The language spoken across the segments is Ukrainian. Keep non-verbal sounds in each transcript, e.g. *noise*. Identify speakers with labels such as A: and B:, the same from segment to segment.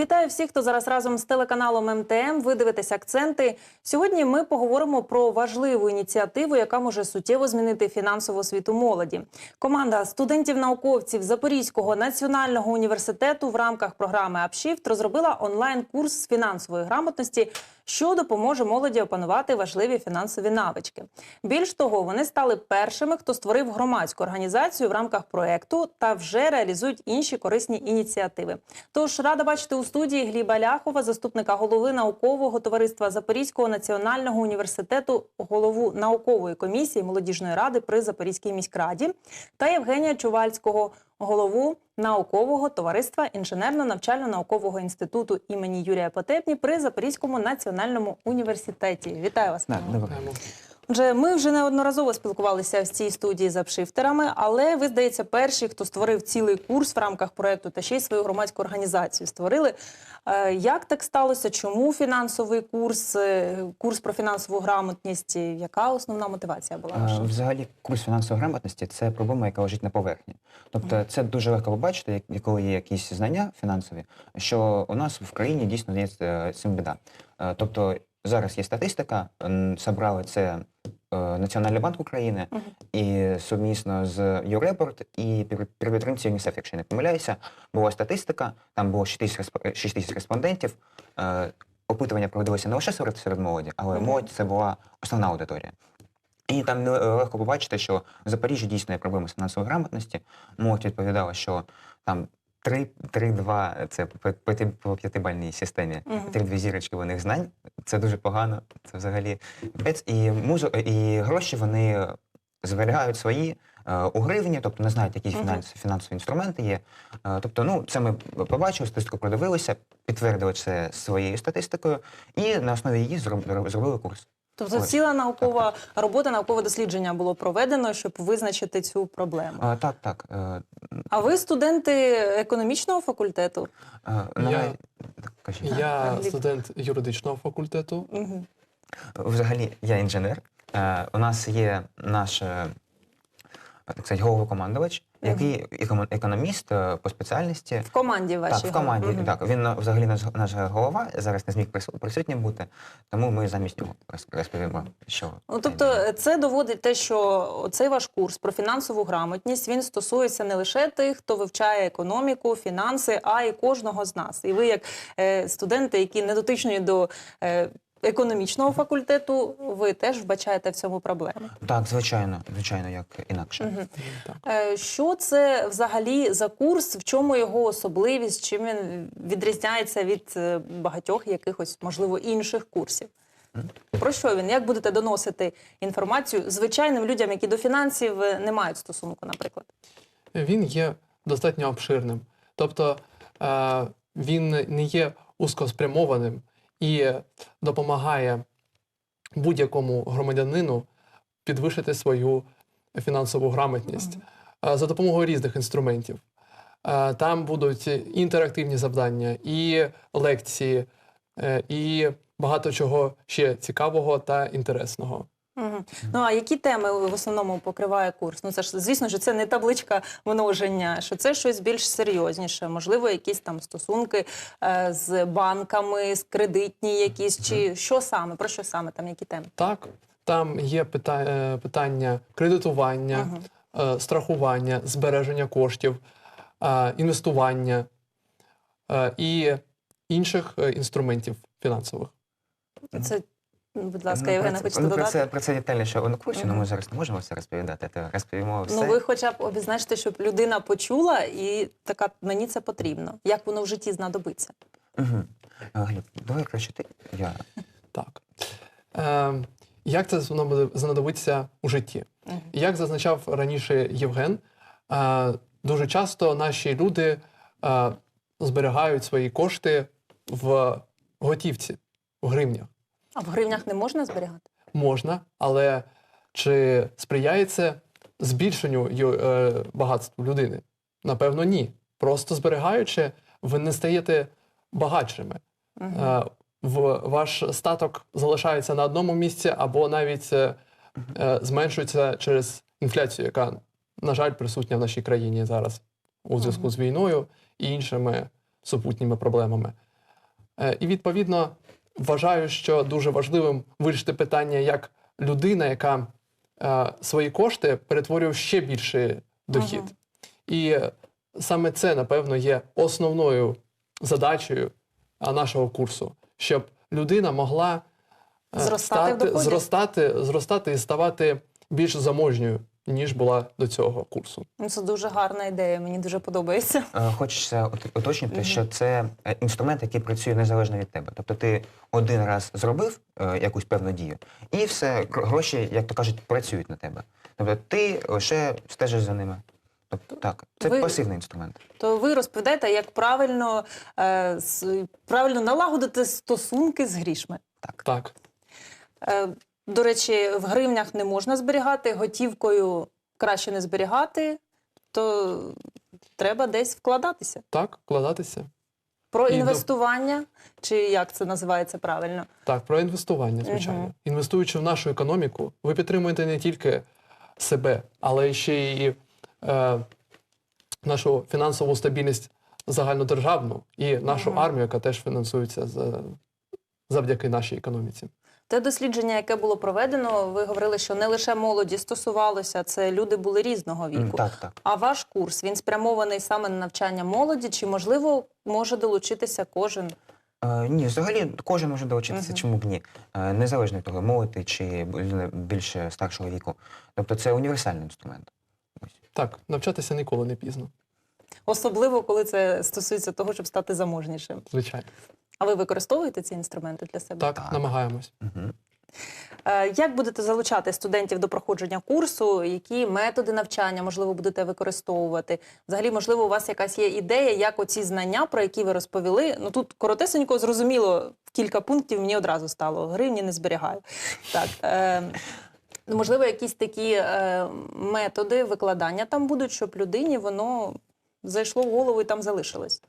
A: Вітаю всіх, хто зараз разом з телеканалом МТМ. Ви дивитесь акценти. Сьогодні ми поговоримо про важливу ініціативу, яка може суттєво змінити фінансову освіту молоді. Команда студентів-науковців Запорізького національного університету в рамках програми «Апшіфт» розробила онлайн-курс з фінансової грамотності, що допоможе молоді опанувати важливі фінансові навички. Більш того, вони стали першими, хто створив громадську організацію в рамках проекту та вже реалізують інші корисні ініціативи. Тож рада бачити у студії Гліба Ляхова, заступника голови наукового товариства Запорізького національного університету, голову наукової комісії молодіжної ради при Запорізькій міськраді, та Євгенія Чувальського, голову наукового товариства інженерно-навчально-наукового інституту імені Юрія Потепні при Запорізькому національному університеті. Вітаю вас. Пане. Отже, ми вже неодноразово спілкувалися в цій студії з апшифтерами, але ви, здається, перші, хто створив цілий курс в рамках проекту та ще й свою громадську організацію створили. Е, Як так сталося? Чому фінансовий курс, е, курс про фінансову грамотність? Яка основна мотивація була
B: Е,
A: ваша?
B: Взагалі, курс фінансової грамотності це проблема, яка лежить на поверхні. Тобто, це дуже легко побачити, коли є якісь знання фінансові, що у нас в країні дійсно є цим біда. Тобто, зараз є статистика, м, собрали це е, Національний банк України і сумісно з Юрепорт і при- підтримці ЮНІСЕФ, якщо не помиляюся, була статистика, там було 6 тисяч 6 тисяч респондентів. Е, Опитування проводилося не лише серед, серед молоді, але
A: Мгм.
B: молодь це була основна аудиторія. І там не- легко побачити, що в Запоріжжі дійсно є проблеми з фінансової грамотності. Молодь відповідала, що там 3-2 це по п'яти- по п'ятибальній системі. Три-дві зірочки них знань. Це дуже погано. Це взагалі. І музу і гроші вони зберігають свої е, у гривні, тобто не знають, які
A: Мгм.
B: фінанс, фінансові інструменти є. Е, Тобто, ну це ми побачили, статистику продивилися, підтвердили це своєю статистикою, і на основі її зроб- зробили курс.
A: Тобто
B: ось.
A: ціла наукова робота, наукове дослідження було проведено, щоб визначити цю проблему.
B: А, так, так. Е,
A: А ви студенти економічного факультету?
B: е, наразі- так.
C: Я студент юридичного факультету.
A: Мгм.
B: Взагалі, я інженер. Е, у нас є наш так сказати, головокомандувач, який економ- економіст е, по спеціальності.
A: В команді вашій?
B: Так, в команді.
A: Мгм.
B: Так, він е, взагалі наш, наш голова зараз не зміг прису- присутнім бути, тому ми замість нього розповімо, що.
A: Ну, тобто це доводить те, що цей ваш курс про фінансову грамотність він стосується не лише тих, хто вивчає економіку, фінанси, а й кожного з нас. І ви, як е, студенти, які не дотичні до е, економічного факультету, ви теж вбачаєте в цьому проблему.
B: Так, звичайно, звичайно, як інакше.
C: Так.
A: Е, Що це взагалі за курс? В чому його особливість? Чим він відрізняється від е, багатьох якихось, можливо, інших курсів? Про що він? Як будете доносити інформацію звичайним людям, які до фінансів е, не мають стосунку, наприклад?
C: Він є достатньо обширним. Тобто він не є узкоспрямованим і допомагає будь-якому громадянину підвищити свою фінансову грамотність за допомогою різних інструментів. Там будуть інтерактивні завдання, і лекції, е, і багато чого ще цікавого та інтересного.
A: Угу. Ну а які теми в основному покриває курс? Ну це ж звісно, що це не табличка множення, що це щось більш серйозніше, можливо, якісь там стосунки е, з банками, з кредитні якісь, чи що саме? Про що саме там? Які теми?
C: Так, там є пита- е, питання кредитування, е, страхування, збереження коштів, е, інвестування е, і інших інструментів фінансових.
A: Це, будь ласка,
B: Ну,
A: Євгена,
B: про,
A: хочете
B: ну, про,
A: додати?
B: це, про це детальніше на курсі, але ми зараз не можемо все розповідати, то розповімо все.
A: Ну, ви хоча б обізначте, щоб людина почула і така мені це потрібно. Як воно в житті знадобиться?
B: Угу. Гліб, давай краще ти. Я.
C: Так. Е, як це воно буде знадобиться у житті?
A: Мгм.
C: Як зазначав раніше Євген, е, дуже часто наші люди е, зберігають свої кошти в готівці, в гривнях.
A: А в гривнях не можна зберігати?
C: можна, але чи сприяє це збільшенню е, багатства людини? Напевно, ні. Просто зберігаючи, ви не стаєте багатшими. Е, в, ваш статок залишається на одному місці, або навіть е, е, зменшується через інфляцію, яка, на жаль, присутня в нашій країні зараз у зв'язку з війною і іншими супутніми проблемами. Е, І відповідно вважаю, що дуже важливим вирішити питання як людина, яка е, свої кошти перетворює в ще більший дохід.
A: Мгм.
C: І саме це, напевно, є основною задачею нашого курсу, щоб людина могла е,
A: Зростати
C: стати, зростати, зростати і ставати більш заможньою, ніж була до цього курсу.
A: Ну, Це дуже гарна ідея, мені дуже подобається.
B: Е, Хочеться уточнити,
A: Мгм.
B: що це е, інструмент, який працює незалежно від тебе. Тобто ти один раз зробив е, якусь певну дію, і все, гроші, як то кажуть, працюють на тебе. Тобто ти лише стежиш за ними. Тобто так, це
A: Ви-
B: пасивний інструмент.
A: То ви розповідаєте, як правильно, е, правильно налагодити стосунки з грішми.
B: Так.
C: Так,
A: Е, До речі, в гривнях не можна зберігати, готівкою краще не зберігати, то треба десь вкладатися.
C: так, вкладатися.
A: Про
C: І до-
A: інвестування, чи як це називається правильно?
C: Так, про інвестування, звичайно.
A: Мгм.
C: Інвестуючи в нашу економіку, ви підтримуєте не тільки себе, але ще й е, нашу фінансову стабільність загальнодержавну і нашу
A: Мгм.
C: армію, яка теж фінансується за, завдяки нашій економіці.
A: Те дослідження, яке було проведено, ви говорили, що не лише молоді стосувалося, це люди були різного віку.
B: Так, так.
A: А ваш курс він спрямований саме на навчання молоді, чи можливо може долучитися кожен?
B: Е, ні, взагалі кожен може долучитися,
A: Мгм.
B: чому б ні. Е, незалежно від того, молодий чи більше старшого віку. Тобто це універсальний інструмент.
C: Так, навчатися ніколи не пізно,
A: Особливо, коли це стосується того, щоб стати заможнішим.
C: звичайно.
A: А ви використовуєте ці інструменти для себе?
C: Так,
B: Так.
C: намагаємось.
A: Е, Як будете залучати студентів до проходження курсу? Які методи навчання можливо будете використовувати? Взагалі, можливо, у вас якась є ідея, як оці знання, про які ви розповіли? Ну тут коротесенько зрозуміло, кілька пунктів мені одразу стало. Гривні не зберігаю. Так. Е, ну, можливо, якісь такі е, методи викладання там будуть, щоб людині воно зайшло в голову і там залишилось.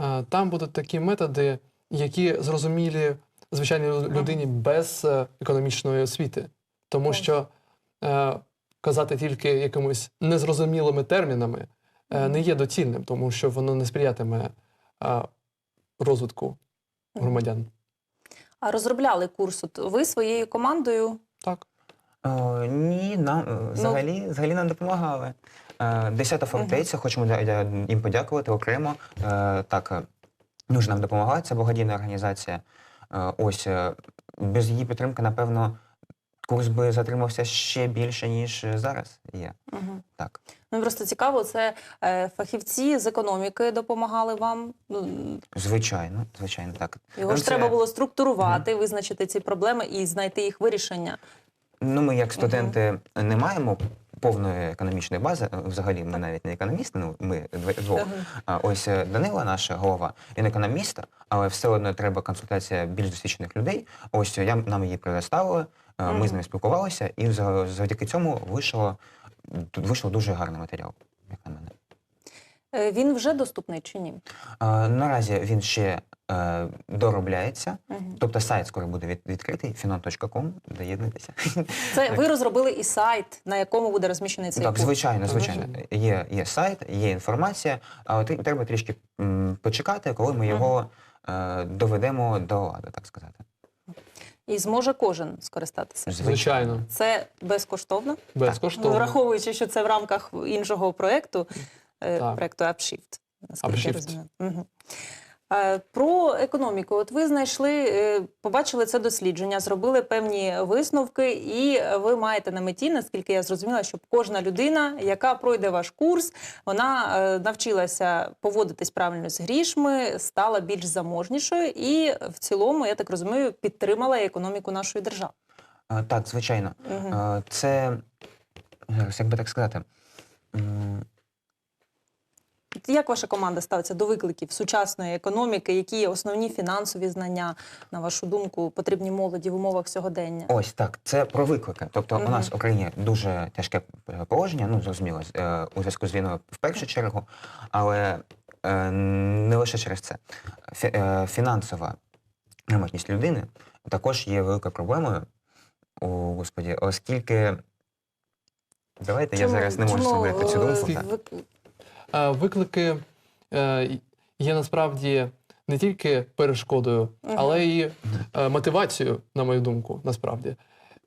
C: Е, Там будуть такі методи, які зрозумілі звичайній людині без е, економічної освіти. Тому що е, казати тільки якимись незрозумілими термінами е, не є доцільним, тому що воно не сприятиме е, розвитку громадян.
A: А розробляли курс от ви своєю командою?
C: Так.
B: Е, ні, нам
A: Ну,
B: е, взагалі, взагалі нам допомагали. Десята фортеця, хочемо дя- дя- їм подякувати окремо. Так, дуже нам допомагає, це благодійна організація. Е, Ось е, без її підтримки, напевно, курс би затримався ще більше, ніж зараз є.
A: Угу.
B: Так.
A: Ну просто цікаво, це е, фахівці з економіки допомагали вам. Ну,
B: Звичайно, звичайно, так.
A: його
B: Ну,
A: ж
B: це-
A: треба було структурувати, визначити ці проблеми і знайти їх вирішення.
B: Ну, ми як студенти не маємо повної економічної бази. е, Взагалі, ми навіть не економісти, ну ми двох. А ось е, Данила, наша голова, він економіст, але все одно треба консультація більш досвідчених людей. Ось я нам її предоставили, е, ми з ними спілкувалися, і завдяки цьому вийшло вийшло дуже гарний матеріал, як на мене.
A: Е, Він вже доступний чи ні?
B: А, наразі він ще е, доробляється,
A: Мгм.
B: тобто сайт скоро буде від, відкритий, finon.com, доєднуйтеся.
A: Це ви розробили і сайт, на якому буде розміщений цей
B: Так, звичайно, звичайно. Є, є сайт, є інформація, але ти- треба трішки м, почекати, коли ми його е, доведемо до ладу, так сказати.
A: І зможе кожен скористатися.
C: Звичайно,
A: Це безкоштовно,
C: безкоштовно.
A: враховуючи, що це в рамках іншого проєкту,
C: Так.
A: проєкту AppShift. наскільки я розумію. Мгм. Е, Про економіку. От ви знайшли, е, побачили це дослідження, зробили певні висновки, і ви маєте на меті, наскільки я зрозуміла, щоб кожна людина, яка пройде ваш курс, вона е, навчилася поводитись правильно з грішми, стала більш заможнішою і в цілому, я так розумію, підтримала економіку нашої держави.
B: Е, Так, звичайно. Е, Це, як би так сказати,
A: Як ваша команда ставиться до викликів сучасної економіки? Які основні фінансові знання, на вашу думку, потрібні молоді в умовах сьогодення?
B: ось так, це про виклики. Тобто
A: Мгм.
B: у нас в Україні дуже тяжке е, положення, ну зрозуміло, е, у зв'язку з війною в першу чергу, але е, не лише через це. Фінансова грамотність людини також є великою проблемою, о, господі, оскільки. Давайте я зараз не можу
A: чому,
B: зробити цю думку.
A: ви-
C: Виклики е, є насправді не тільки перешкодою, але й е, мотивацією, на мою думку, насправді.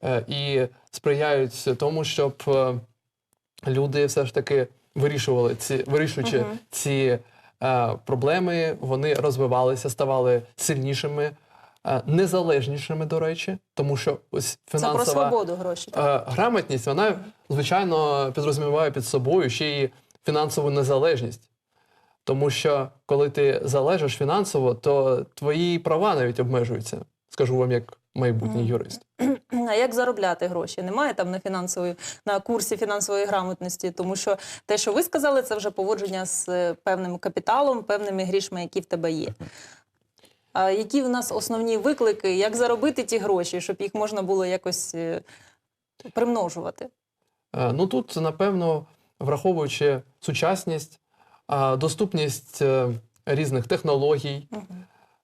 C: Е, і сприяють тому, щоб люди все ж таки вирішували ці, вирішуючи ці е, проблеми, вони розвивалися, ставали сильнішими, е, незалежнішими, до речі, тому що ось
A: Це про свободу гроші.
C: Е, грамотність, вона, звичайно, підрозуміває під собою ще й фінансову незалежність. Тому що коли ти залежиш фінансово, то твої права навіть обмежуються. Скажу вам як майбутній юрист. *clears throat*
A: А як заробляти гроші? Немає там на фінансової на курсі фінансової грамотності, тому що те, що ви сказали, це вже поводження з е, певним капіталом, певними грішми, які в тебе є. А які в нас основні виклики, як заробити ті гроші, щоб їх можна було якось е, примножувати?
C: Е, Ну тут, напевно, враховуючи сучасність, доступність е, різних технологій,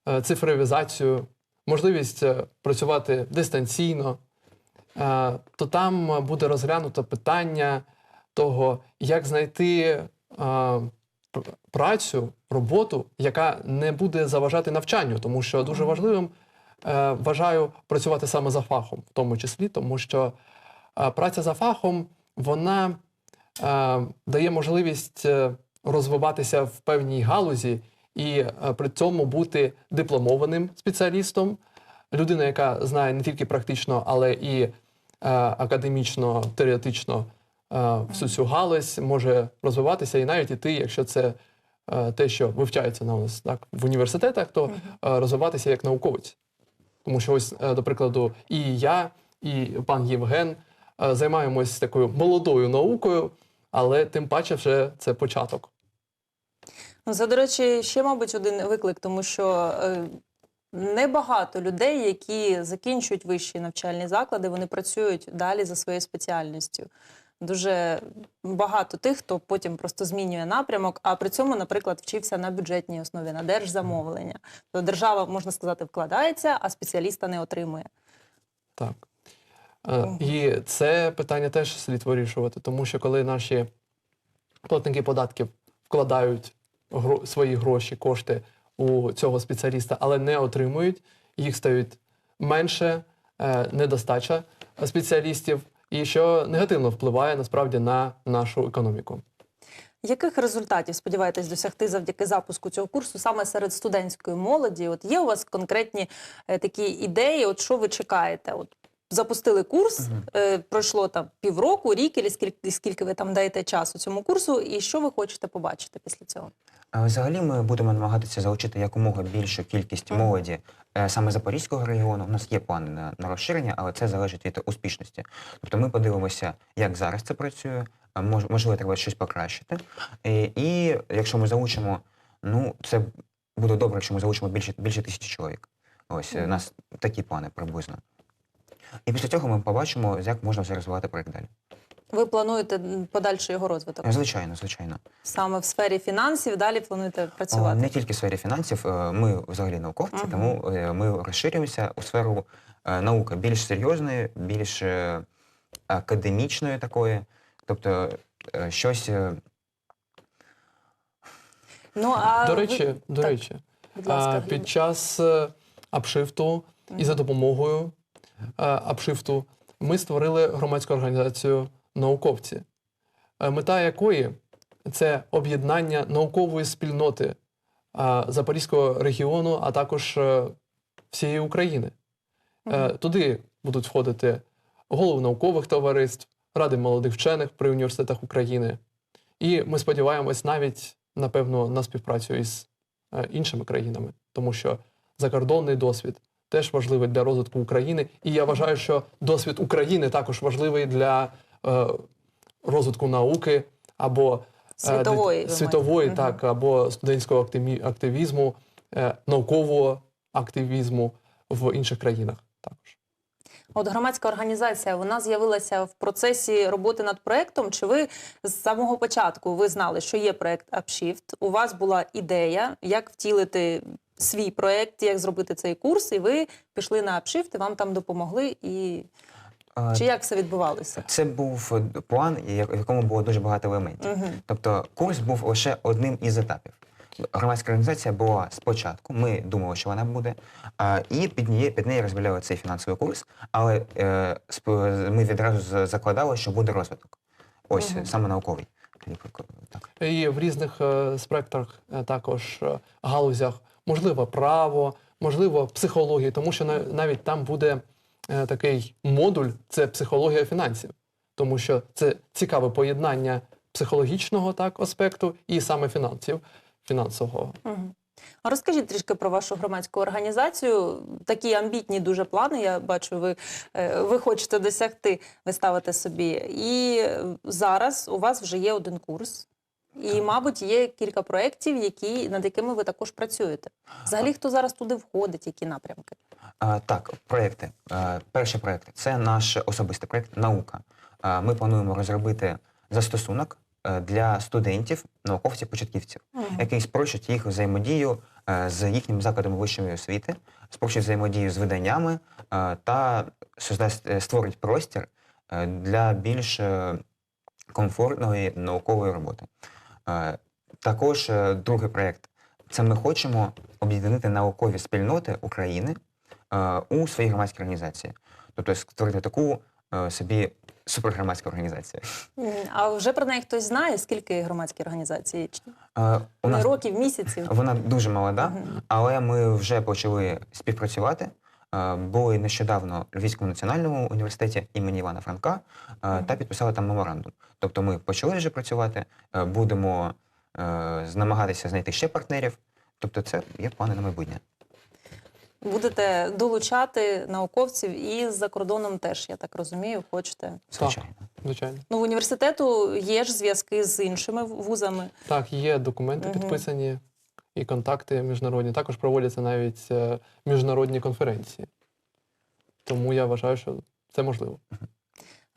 C: е, цифровізацію, можливість е, працювати дистанційно, то там буде розглянуто питання того, як знайти працю, роботу, яка не буде заважати навчанню, тому що дуже важливим вважаю працювати саме за фахом, в тому числі, тому що праця за фахом вона дає можливість е, розвиватися в певній галузі і е, при цьому бути дипломованим спеціалістом, людина, яка знає не тільки практично, але і е, академічно, теоретично е, всю цю галузь, може розвиватися. І навіть іти, якщо це е, те, що вивчається на нас так в університетах, то е, розвиватися як науковець. Тому що ось, е, до прикладу, і я, і пан Євген е, займаємось такою молодою наукою, але тим паче вже це початок.
A: Ну, Це, до речі, ще, мабуть, один виклик, тому що е, небагато людей, які закінчують вищі навчальні заклади, вони працюють далі за своєю спеціальністю. Дуже багато тих, хто потім просто змінює напрямок, а при цьому, наприклад, вчився на бюджетній основі, на держзамовлення. То держава, можна сказати, вкладається, а спеціаліста не отримує.
C: Так. Е, І це питання теж слід вирішувати, тому що коли наші платники податків вкладають гро- свої гроші, кошти у цього спеціаліста, але не отримують, їх стають менше, е, недостача спеціалістів, і що негативно впливає насправді на нашу економіку.
A: Яких результатів сподіваєтесь досягти завдяки запуску цього курсу саме серед студентської молоді? От є у вас конкретні е, такі ідеї? От що ви чекаєте? От запустили курс, е, пройшло там півроку, рік, і скільки, скільки ви там даєте часу цьому курсу, і що ви хочете побачити після цього?
B: А Взагалі ми будемо намагатися залучити якомога більшу кількість
A: Мгм.
B: молоді е, саме Запорізького регіону. У нас є плани на, на розширення, але це залежить від успішності. Тобто ми подивимося, як зараз це працює. а мож- Можливо, треба щось покращити. І, і якщо ми залучимо, ну це буде добре, якщо ми залучимо більше більше тисячі чоловік. Ось е, у нас такі плани приблизно. І після цього ми побачимо, як можна все розвивати проект далі.
A: Ви плануєте подальший його розвиток
B: Звичайно, звичайно.
A: саме в сфері фінансів? Далі плануєте працювати?
B: Не тільки в сфері фінансів, е, ми взагалі науковці,
A: Мгм.
B: тому е, ми розширюємося у сферу е, науки більш серйозної, більш академічної такої. Тобто щось
A: Ну а
C: До
A: ви-
C: речі, до
A: так,
C: речі,
A: будь ласка,
C: а, під час апшифту і за допомогою апшифту ми створили громадську організацію науковці, е, мета якої це об'єднання наукової спільноти е, Запорізького регіону, а також е, всієї України. Е, Туди будуть входити голови наукових товариств, ради молодих вчених при університетах України. І ми сподіваємось навіть, напевно, на співпрацю із е, іншими країнами, тому що закордонний досвід теж важливий для розвитку України. І я вважаю, що досвід України також важливий для е, розвитку науки або е,
A: Світової,
C: дит- світової так, або студентського активі- активізму, е, наукового активізму в інших країнах також.
A: От громадська організація вона з'явилася в процесі роботи над проектом. Чи ви з самого початку ви знали, що є проект Upshift? У вас була ідея, як втілити свій проект, як зробити цей курс, і ви пішли на Upshift, і вам там допомогли. І
B: е,
A: чи як все відбувалося?
B: це був план, в якому було дуже багато елементів.
A: Угу.
B: Тобто курс був лише одним із етапів. Громадська організація була спочатку, ми думали, що вона буде, і під неї, під неї розробляли цей фінансовий курс, але е, ми відразу закладали, що буде розвиток. Ось
A: Мгм.
B: саме науковий. Так.
C: І в різних е, спектрах е, також е, галузях, можливо, право, можливо, психологія, тому що на- навіть там буде е, такий модуль це психологія фінансів, тому що це цікаве поєднання психологічного так аспекту і саме фінансів, фінансового.
A: А розкажіть трішки про вашу громадську організацію. Такі амбітні дуже плани. Я бачу, ви, е, ви хочете досягти, ви ставите собі. І зараз у вас вже є один курс. І, мабуть, є кілька проєктів, які, над якими ви також працюєте. Взагалі, хто зараз туди входить, які напрямки?
B: А, так, проекти. Перший проект це наш особистий проект наука. А, ми плануємо розробити застосунок е, для студентів, науковців, початківців, який спрощить їх взаємодію е, з їхнім закладом вищої освіти, спрощить взаємодію з виданнями е, та створить простір для більш комфортної наукової роботи. Також е, другий проєкт це ми хочемо об'єднати наукові спільноти України е, у своїй громадській організації. Тобто створити таку е, собі супергромадську організацію.
A: А вже про неї хтось знає, скільки? Чи-
B: Е, У нас
A: років, місяців?
B: вона дуже молода, але ми вже почали співпрацювати. Е, Були нещодавно в Львівському національному університеті імені Івана Франка е, та підписали там меморандум. Тобто ми почали вже працювати, е, будемо намагатися знайти ще партнерів. Тобто, це є плани на майбутнє.
A: Будете долучати науковців і за кордоном теж, я так розумію, хочете.
B: Звичайно.
C: Звичайно.
A: Ну, в університету є ж зв'язки з іншими вузами.
C: Так, є документи
A: Мгм.
C: підписані і контакти міжнародні. Також проводяться навіть е, міжнародні конференції. Тому я вважаю, що це можливо.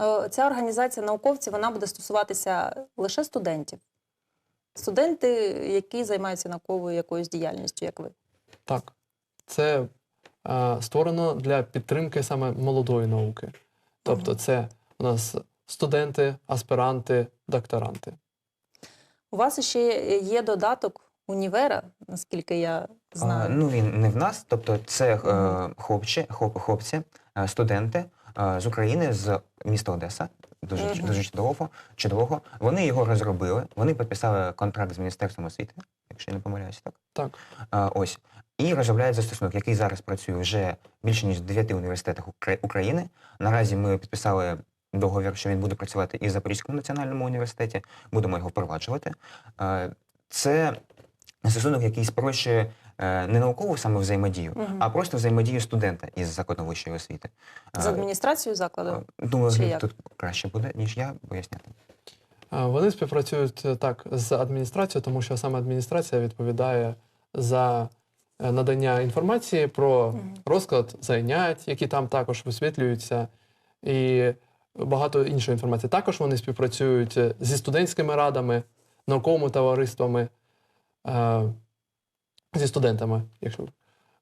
A: Е, Ця організація науковців вона буде стосуватися лише студентів. Студенти, які займаються науковою якоюсь діяльністю, як ви.
C: Так, це е, створено для підтримки саме молодої науки. Тобто, це у нас студенти, аспіранти, докторанти.
A: У вас ще є додаток універа, наскільки я
B: А,
A: знаю.
B: ну він не в нас, тобто це е, хлопці, хлоп, хлопці, е, студенти е, з України, з міста Одеса. Дуже,
A: Мгм.
B: дуже чудово, чудово. Вони його розробили, вони підписали контракт з Міністерством освіти, якщо я не помиляюся, так?
C: Так.
B: Е, ось. І розробляють застосунок, який зараз працює вже більше ніж в 9 університетах Укра- України. Наразі ми підписали договір, що він буде працювати і в Запорізькому національному університеті. Будемо його впроваджувати. Е, Це застосунок, який спрощує е, не наукову саме взаємодію,
A: Мгм.
B: а просто взаємодію студента із закладом вищої освіти.
A: З
B: Е,
A: адміністрацією закладу.
B: е, Думаю,
A: Чи
B: Гліб
A: як?
B: тут краще буде, ніж я поясняти.
C: Вони співпрацюють так з адміністрацією, тому що саме адміністрація відповідає за надання інформації про розклад занять, які там також висвітлюються, і багато іншої інформації. Також вони співпрацюють зі студентськими радами, науковими товариствами, зі студентами, якщо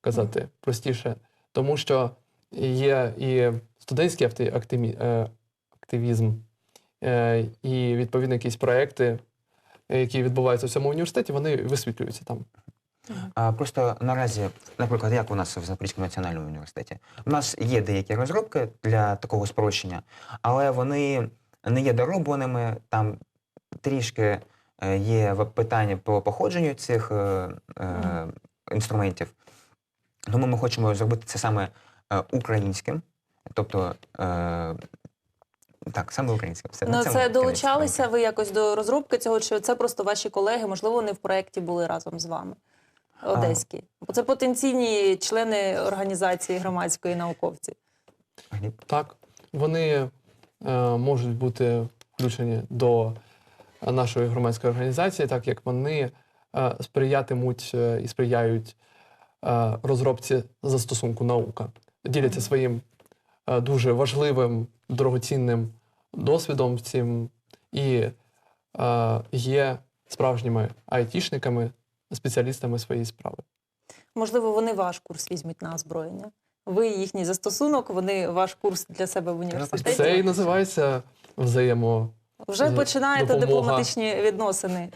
C: казати простіше, тому що є і студентський е, активізм, е, і відповідно якісь проекти, які відбуваються в цьому університеті, вони висвітлюються там.
B: А просто наразі, наприклад, як у нас в Запорізькому національному університеті, у нас є деякі розробки для такого спрощення, але вони не є доробленими. Там трішки є питання по походженню цих е, е, інструментів. Тому ми хочемо зробити це саме е, українським, тобто. Е, так, саме українським. Все,
A: Ну, це долучалися ви якось до розробки цього, чи це просто ваші колеги? Можливо, вони в проєкті були разом з вами. Одеські. Бо це потенційні члени організації громадської науковці.
C: Так, вони е, можуть бути включені до нашої громадської організації, так як вони е, сприятимуть е, і сприяють е, розробці застосунку наука, діляться своїм дуже важливим, дорогоцінним досвідом цим і є справжніми айтішниками, спеціалістами своєї справи.
A: Можливо, вони ваш курс візьмуть на озброєння. Ви їхній застосунок, вони ваш курс для себе в університеті.
C: Це і називається взаємо.
A: Вже починаєте
C: допомога.
A: дипломатичні відносини.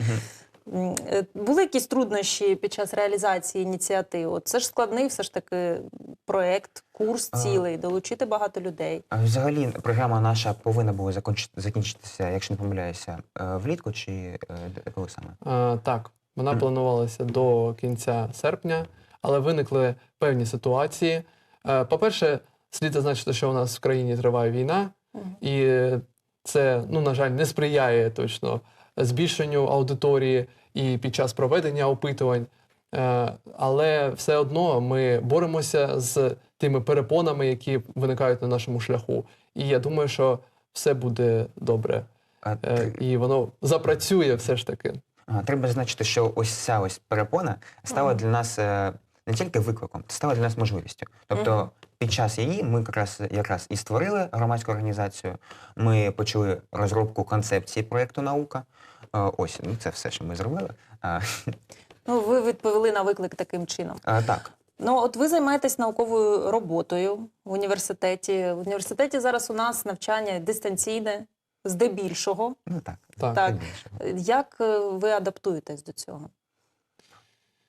A: Е, Були якісь труднощі під час реалізації ініціативи? Це ж складний все ж таки проект, курс
B: А.
A: цілий, долучити багато людей.
B: А Взагалі, програма наша повинна була закінчитися, якщо не помиляюся, е, влітку чи е, коли саме?
C: Е, Так, вона планувалася до кінця серпня, але виникли певні ситуації. По-перше, слід зазначити, що у нас в країні триває війна, і це, ну, на жаль, не сприяє точно збільшенню аудиторії і під час проведення опитувань. Е, Але все одно ми боремося з тими перепонами, які виникають на нашому шляху. І я думаю, що все буде добре.
B: А,
C: Е,
B: тр-
C: І воно запрацює все ж таки.
B: треба зазначити, що ось ця ось перепона стала для нас е, не тільки викликом, це стала для нас можливістю. Тобто,
A: Мгм.
B: під час її ми якраз якраз і створили громадську організацію. Ми почали розробку концепції проєкту наука. Е, Ось ну це все, що ми зробили.
A: Ну, ви відповіли на виклик таким чином.
B: а, так.
A: Ну, от ви займаєтесь науковою роботою в університеті. В університеті зараз у нас навчання дистанційне, здебільшого.
B: Ну так.
C: Так.
A: Так.
B: здебільшого.
A: Як е, ви адаптуєтесь до цього?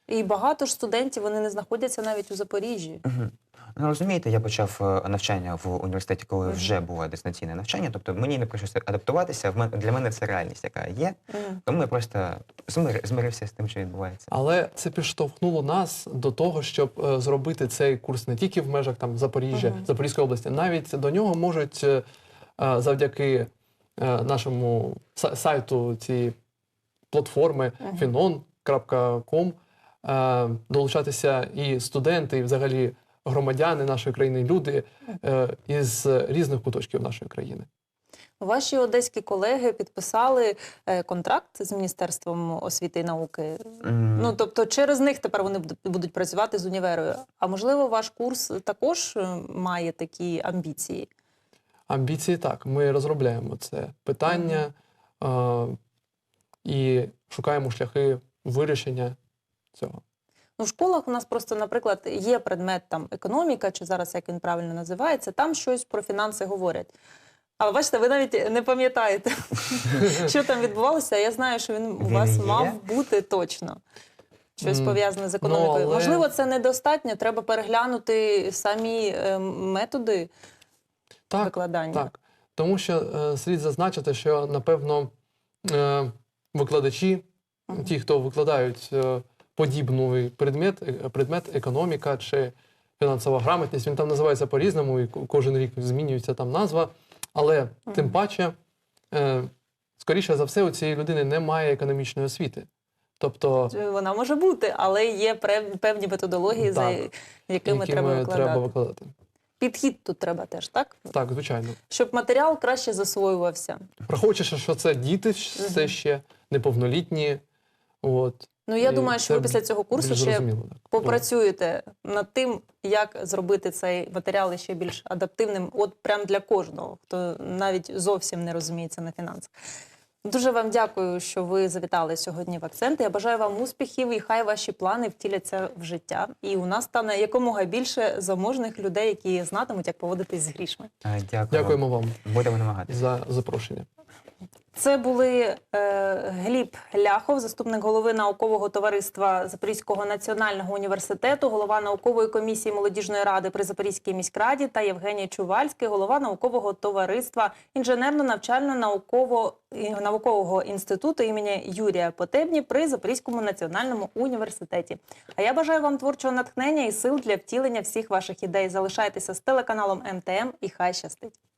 A: І багато ж студентів вони не знаходяться навіть у Запоріжжі.
B: Ну, розумієте, я почав е, навчання в університеті, коли
A: Мгм.
B: вже було дистанційне навчання. Тобто мені не прийшлося адаптуватися. Для мене це реальність, яка є.
A: Мгм.
B: Тому я просто змир- змирився з тим, що відбувається.
C: Але це підштовхнуло нас до того, щоб е, зробити цей курс не тільки в межах там Запоріжжя,
A: Мгм.
C: Запорізької області. Навіть до нього можуть е, е, завдяки е, нашому сайту цієї платформи
A: Мгм.
C: finon.com е, долучатися і студенти, і взагалі громадяни нашої країни, люди е, із різних куточків нашої країни.
A: Ваші одеські колеги підписали е, контракт з Міністерством освіти і науки.
B: М,
A: Ну тобто, через них тепер вони буд- будуть працювати з універою. А можливо, ваш курс також е, має такі амбіції.
C: Амбіції так. Ми розробляємо це питання е, і шукаємо шляхи вирішення цього.
A: Ну, в школах у нас просто, наприклад, є предмет там економіка, чи зараз як він правильно називається, там щось про фінанси говорять. Але бачите, ви навіть не пам'ятаєте, *laughs* що там відбувалося. Я знаю, що він у вас мав бути точно. Щось пов'язане з
C: ну,
A: економікою.
C: але-
A: Можливо, це недостатньо. Треба переглянути самі е, методи
C: Так,
A: викладання.
C: так. Тому що е, слід зазначити, що напевно е, викладачі, ті, хто викладають е, подібний предмет, е, предмет економіка чи фінансова грамотність, він там називається по-різному, і кожен рік змінюється там назва. Але тим паче, е, скоріше за все, у цієї людини немає економічної освіти. Тобто,
A: Вона може бути, але є певні методології, за
C: Так.
A: якими треба викладати.
C: треба викладати.
A: Підхід тут треба теж, так?
C: Так, звичайно.
A: Щоб матеріал краще засвоювався.
C: Враховуючи, що це діти все ще неповнолітні. От,
A: Ну я
C: І
A: думаю, що ви після цього курсу ще
C: так.
A: попрацюєте над тим, як зробити цей матеріал ще більш адаптивним, от прям для кожного, хто навіть зовсім не розуміється на фінансах. Дуже вам дякую, що ви завітали сьогодні в акценти. Я бажаю вам успіхів і хай ваші плани втіляться в життя. І у нас стане якомога більше заможних людей, які знатимуть, як поводитись з грішми.
B: е, Дякую.
C: Дякуємо вам
B: Будемо намагатися.
C: за запрошення.
A: Це були е, Гліб Ляхов, заступник голови наукового товариства Запорізького національного університету, голова наукової комісії молодіжної ради при Запорізькій міськраді та Євгеній Чувальський, голова наукового товариства інженерно-навчально-наукового наукового інституту імені Юрія Потебні при Запорізькому національному університеті. А я бажаю вам творчого натхнення і сил для втілення всіх ваших ідей. Залишайтеся з телеканалом МТМ і хай щастить.